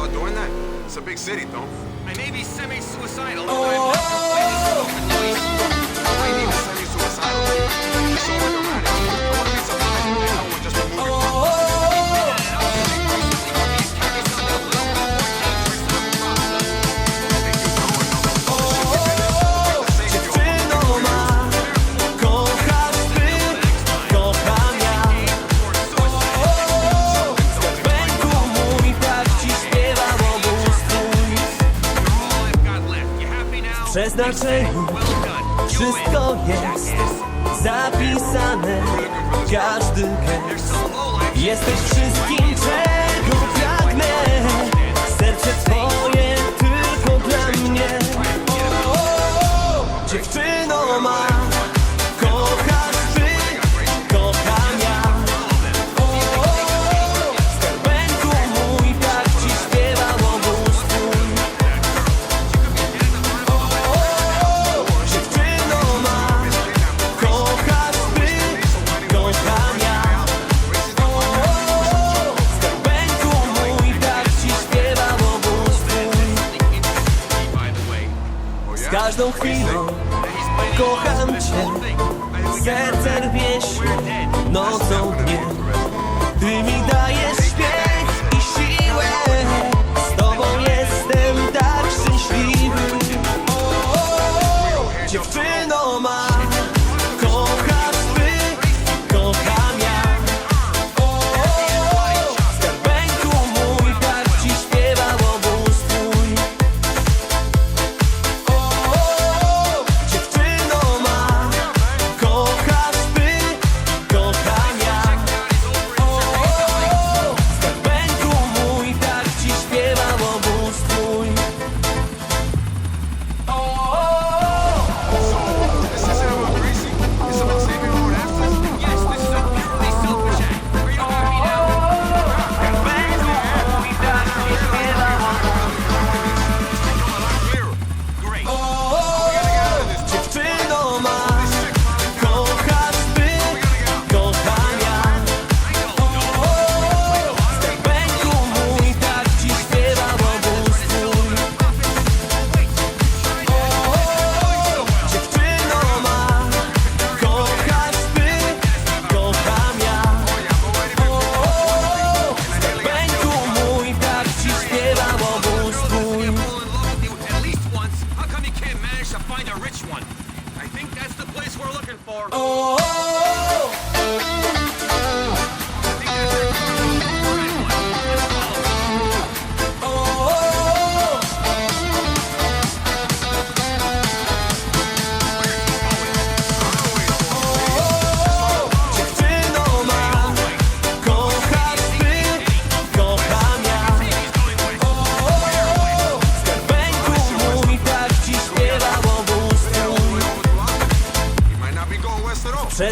start doing that. It's a big city, though. I may be semi-suicidal, but I'm not. I may be semi-suicidal. przeznaczeniu. Wszystko jest zapisane. Każdy gest. Jesteś wszystkim, czego pragnę. Serce twoje tylko dla mnie. O, o, o, każdą chwilą Kocham Cię, serce rwiesz nocą mnie Ty mi dajesz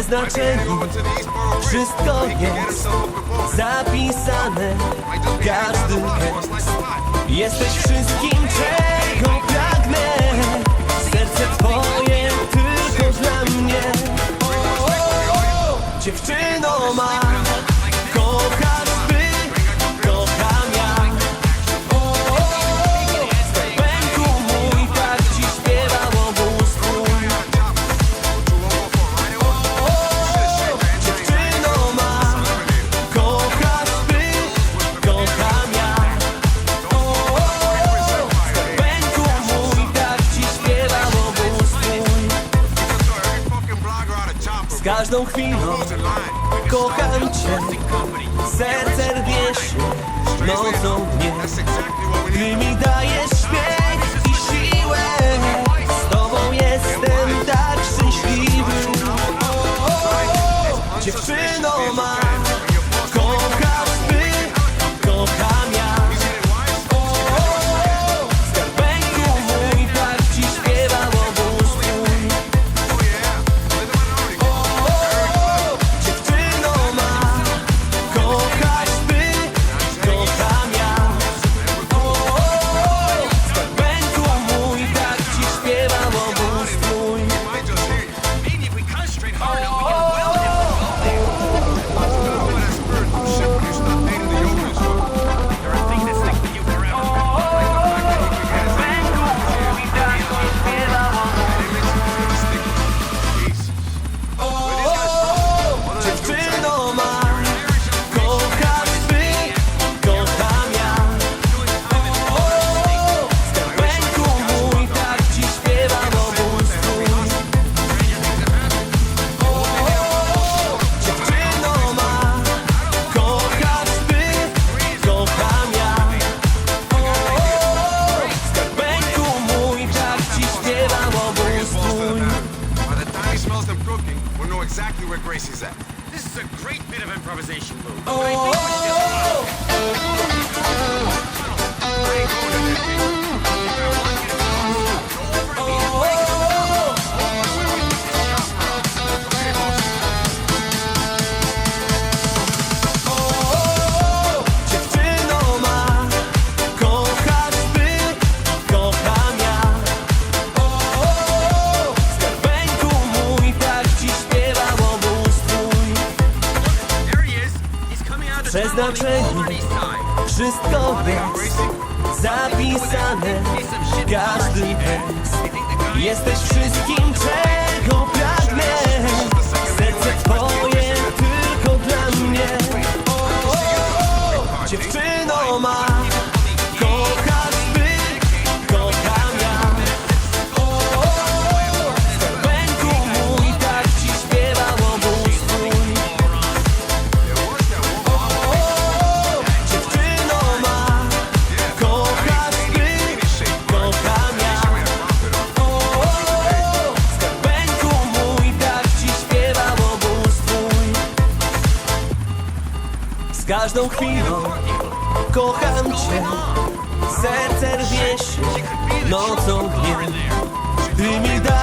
przeznaczeniu Wszystko jest zapisane Każdy gest Jesteś wszystkim czym każdą chwilą. Kocham cię Serce rwie się Nocą mnie. Ty mi dajesz śmiech i siłę. Z tobą jestem tak szczęśliwy. Dziewczyno ma przeznaczeni. Wszystko jest zapisane, każdy jest. Jesteś wszystkim, czego pragnę. Serce twoje tylko dla mnie. O, o, o. chwilą. Kocham cię. Serce rwie się. Nocą dniem. Ty mi dajesz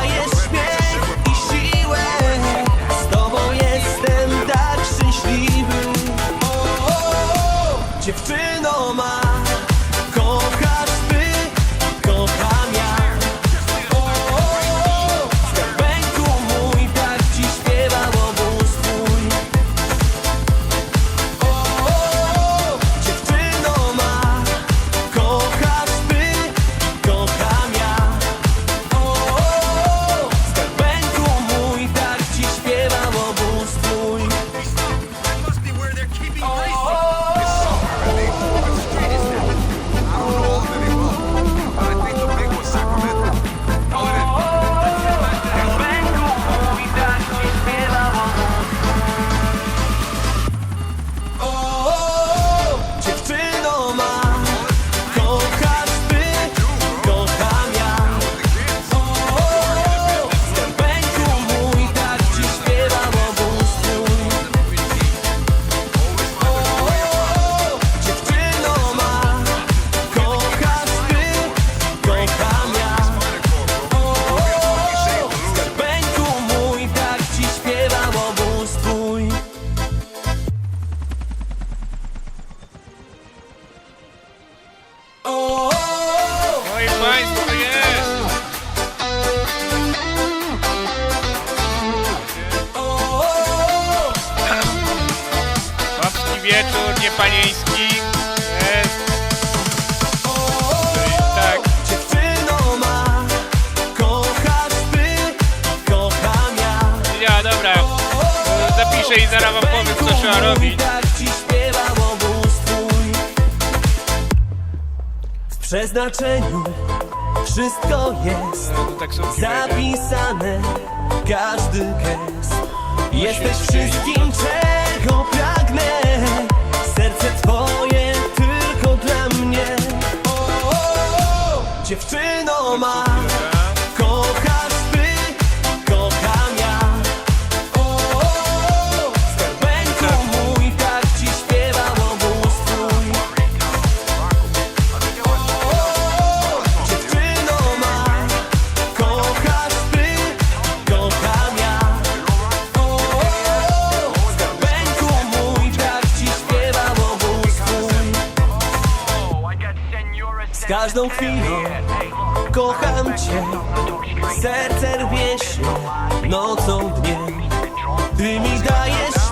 piszę i zaraz wam powiem, co trzeba robić. Tak ci śpiewało twój. W przeznaczeniu wszystko jest no, tak zapisane, każdy gest. Jesteś wszystkim, czego pragnę, serce twoje tylko dla mnie. Dziewczyno ma. Każdą chwilą kocham Cię. Serce rwie się nocą dniem Ty mi dajesz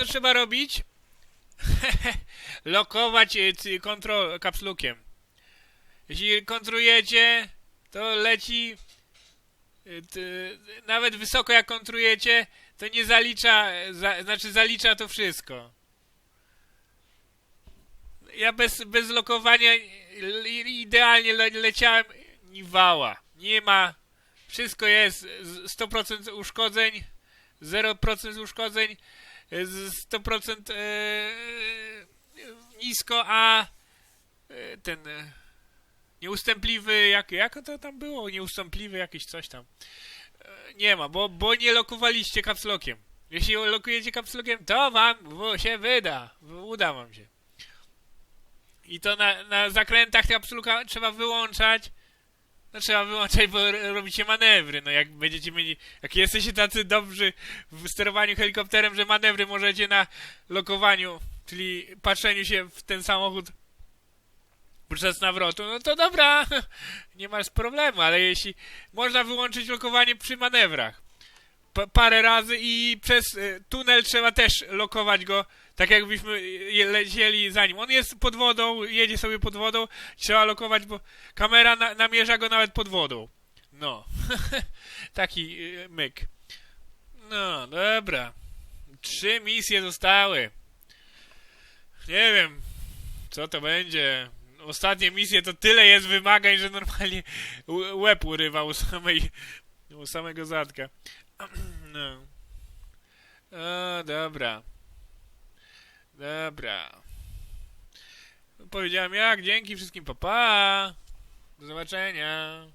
co, trzeba robić? Lokować y, kontrol kapslukiem. Jeśli kontrujecie, to leci y, nawet wysoko jak kontrujecie, to nie zalicza, za, znaczy zalicza to wszystko. Ja bez, bez lokowania idealnie le, leciałem ni wała. Nie ma, wszystko jest z- 100% uszkodzeń, 0% uszkodzeń, 100% e, nisko, a e, ten e, nieustępliwy, jak, jak to tam było? Nieustępliwy jakiś coś tam. Nie ma, bo, bo nie lokowaliście kapslokiem. Jeśli lokujecie kapslokiem, to wam się wyda. Uda wam się. I to na, na zakrętach kapsluka trzeba wyłączać. No trzeba wyłączać, bo robicie manewry. No jak będziecie mieli, jak jesteście tacy dobrzy w sterowaniu helikopterem, że manewry możecie na lokowaniu, czyli patrzeniu się w ten samochód podczas nawrotu, no to dobra, nie masz problemu, ale jeśli można wyłączyć lokowanie przy manewrach pa- parę razy i przez y, tunel trzeba też lokować go, tak jakbyśmy lecieli za nim. On jest pod wodą, jedzie sobie pod wodą, trzeba lokować, bo kamera na, namierza go nawet pod wodą. No, taki y, myk. No, dobra. Trzy misje zostały. Nie wiem, co to będzie. Ostatnie misje to tyle jest wymagań, że normalnie łeb urywa u samej, u samego zadka. No. O, dobra. Dobra. Powiedziałem jak, dzięki wszystkim, papa. Do zobaczenia.